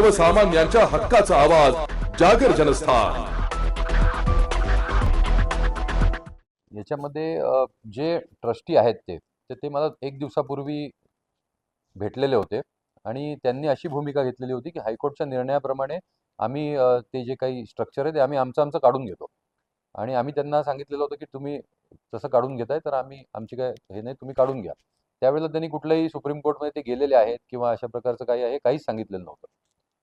सर्वसामान्यांच्या हक्काचा आवाज जागर जनस्थान. याच्यामध्ये जे ट्रस्टी आहेत ते तर ते मला एक दिवसापूर्वी भेटलेले होते आणि त्यांनी अशी भूमिका घेतलेली होती की हायकोर्टच्या निर्णयाप्रमाणे आम्ही ते जे काही स्ट्रक्चर आहे ते आम्ही आमचं आमचं काढून घेतो. आणि आम्ही त्यांना सांगितलेलं होतं की तुम्ही तसं काढून घेताय तर आम्ही आमची काय हे नाही तुम्ही काढून घ्या. त्यावेळेला त्यांनी कुठल्याही सुप्रीम कोर्टमध्ये ते गेलेले आहेत किंवा अशा प्रकारचं काही आहे काहीच सांगितलेलं नव्हतं.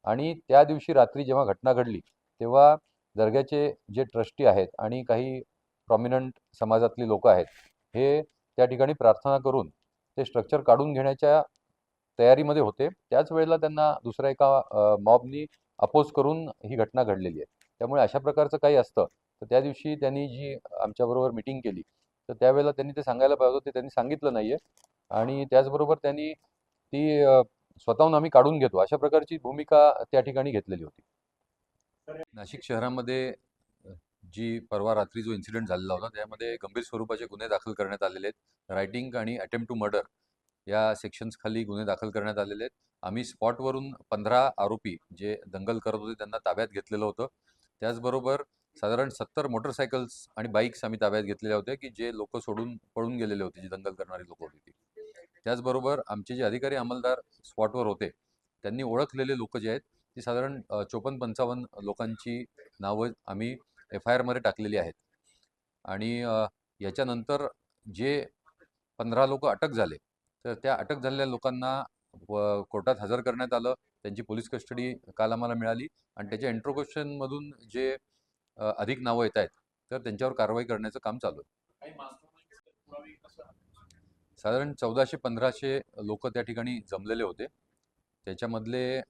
आणि त्या दिवशी रात्री जेव्हा घटना घडली तेव्हा दर्ग्याचे जे ट्रस्टी आहेत आणि काही प्रॉमिनंट समाजातली लोक आहेत हे त्या ठिकाणी प्रार्थना करून ते स्ट्रक्चर काढून घेण्याच्या तयारीमध्ये होते. त्याच वेळेला त्यांना दुसऱ्या एका मॉबनी अपोज करून ही घटना घडलेली आहे. त्यामुळे अशा प्रकारचं काही असतं. तर त्या दिवशी त्यांनी जी आमच्याबरोबर मिटिंग केली तर त्यावेळेला त्यांनी ते सांगायला पाहिजे होतं ते त्यांनी सांगितलं नाही आहे आणि त्याचबरोबर त्यांनी ती स्वतःहून आम्ही काढून घेतो. अशा प्रकारची भूमिका त्या ठिकाणी घेतलेली होती. नाशिक शहरामध्ये जी परवा रात्री जो इन्सिडेंट झालेला होता त्यामध्ये गंभीर स्वरूपाचे गुन्हे दाखल करण्यात आलेले आहेत. रायटिंग आणि अटेम्प्ट टू मर्डर या सेक्शन्स खाली गुन्हे दाखल करण्यात आलेले आहेत. आम्ही स्पॉटवरून पंधरा आरोपी जे दंगल करत होते त्यांना ताब्यात घेतलेलं होतं. त्याचबरोबर साधारण सत्तर मोटरसायकल्स आणि बाईक्स आम्ही ताब्यात घेतलेल्या होत्या की जे लोक सोडून पळून गेलेले होते जी दंगल करणारी लोक होती ती. त्याचबरोबर आमचे जे अधिकारी अंमलदार स्पॉटवर होते त्यांनी ओळखलेले लोक जे आहेत ती साधारण चोपन्न पंचावन्न लोकांची नावं आम्ही एफ आय आरमध्ये टाकलेली आहेत. आणि याच्यानंतर जे पंधरा लोक अटक झाले तर त्या अटक झालेल्या लोकांना व कोर्टात हजर करण्यात आलं त्यांची पोलीस कस्टडी काल आम्हाला मिळाली आणि त्याच्या इंट्रोगेशनमधून जे अधिक नावं येत आहेत तर त्यांच्यावर कारवाई करण्याचं काम चालू आहे. साधारण चौदाशे पंधराशे लोक त्या ठिकाणी जमलेले होते. त्याच्यामधले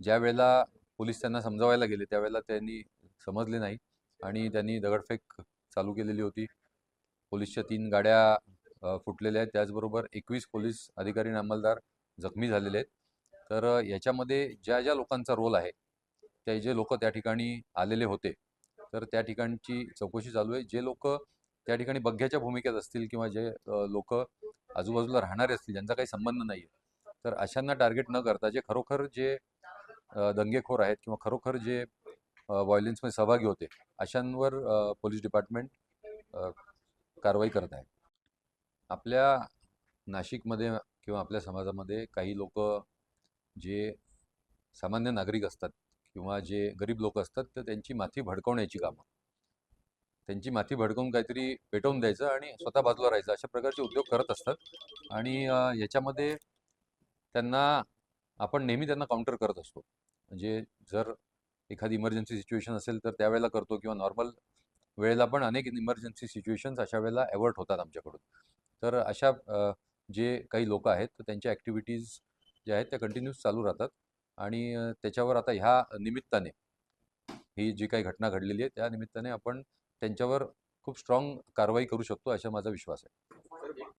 ज्या वेळेला पोलीस त्यांना समजावायला गेले त्यावेळेला त्यांनी समजले नाही आणि त्यांनी दगडफेक चालू केलेली होती. पोलीसच्या तीन गाड्या फुटलेल्या आहेत. त्याचबरोबर एकवीस पोलीस अधिकारी आणि अंमलदार जखमी झालेले आहेत. तर याच्यामध्ये ज्या ज्या लोकांचा रोल आहे ते जे लोक त्या ठिकाणी आलेले होते तर त्या ठिकाणची चौकशी चालू आहे. जे लोक त्या ठिकाणी बघ्याच्या भूमिकेत असतील किंवा जे लोक आजूबाजूला राहणारे असतील ज्यांचा काही संबंध नाही आहे तर अशांना टार्गेट न करता जे खरोखर जे दंगेखोर आहेत किंवा खरोखर जे व्हायलेन्समध्ये सहभागी होते अशांवर पोलीस डिपार्टमेंट कारवाई करत आहे आपल्या नाशिकमध्ये किंवा आपल्या समाजामध्ये काही लोक जे सामान्य नागरिक असतात किंवा जे गरीब लोक असतात तर त्यांची माथी भडकवण्याची कामं. त्यांची माती भडकवून काहीतरी पेटवून द्यायचं आणि स्वतः बाजूला राहायचं. अशा प्रकारचे उद्योग करत असतात. आणि याच्यामध्ये त्यांना आपण नेहमी त्यांना काउंटर करत असतो. म्हणजे जर एखादी इमर्जन्सी सिच्युएशन असेल तर त्यावेळेला करतो किंवा नॉर्मल वेळेला पण अनेक इमर्जन्सी सिच्युएशन्स अशा वेळेला अवॉर्ड होतात आमच्याकडून. तर अशा जे काही लोक आहेत तर त्यांच्या ॲक्टिव्हिटीज ज्या आहेत त्या कंटिन्यूस चालू राहतात. आणि त्याच्यावर आता ह्या निमित्ताने ही जी काही घटना घडलेली आहे त्या निमित्ताने आपण त्यांच्यावर खूप स्ट्रॉंग कारवाई करू शकतो असा माझा विश्वास आहे.